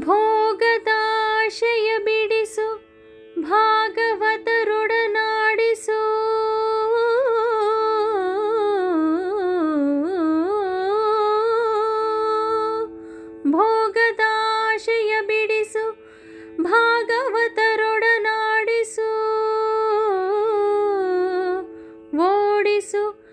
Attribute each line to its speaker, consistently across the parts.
Speaker 1: ಭೋಗದಾಶಯ ಬಿಡಿಸು ಭಾಗವತರೊಡನಾಡಿಸು. ಭೋಗದಾಶಯ ಬಿಡಿಸು ಭಾಗವತರೊಡನಾಡಿಸು. ಓಡಿಸು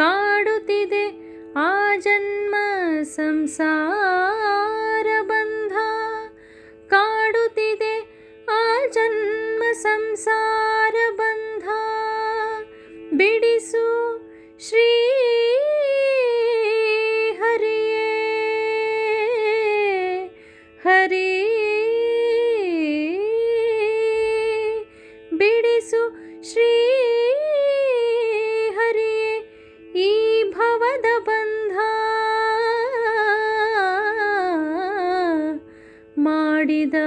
Speaker 1: ಕಾಡುತ್ತಿದೆ. ಆ ಜನ್ಮ ಸಂಸಾರ ಬಂಧ. ಕಾಡುತ್ತಿದೆ. ಆ ಜನ್ಮ ಸಂಸಾರ ಬಂಧ. ಬಿಡಿಸು ಶ್ರೀ ಹರಿಯೇ. ಹರಿ ಮಾಡಿದ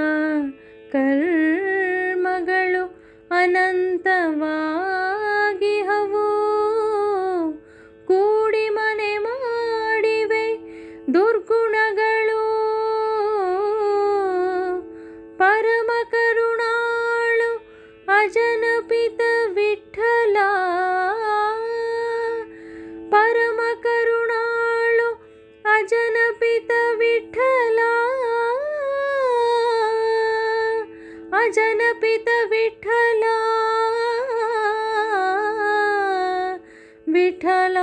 Speaker 1: ಕರ್ಮಗಳು ಅನಂತವಾಗಿ ಹವು ಕೂಡಿ ಮನೆ ಮಾಡಿವೆ ದುರ್ಗುಣಗಳು ಅಜನಪಿತ ವಿಠಲ. ವಿಠಲ.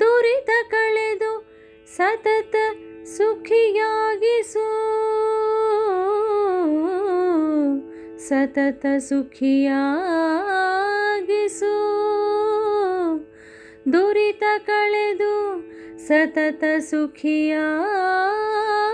Speaker 1: ದುರಿತ ಕಳೆದು ಸತತ ಸುಖಿಯಾಗಿಸು. ಸತತ ಸುಖಿಯಾಗಿಸು. ದುರಿತ ಕಳೆದು ಸತತ ಸುಖಿಯಾಗಿಸು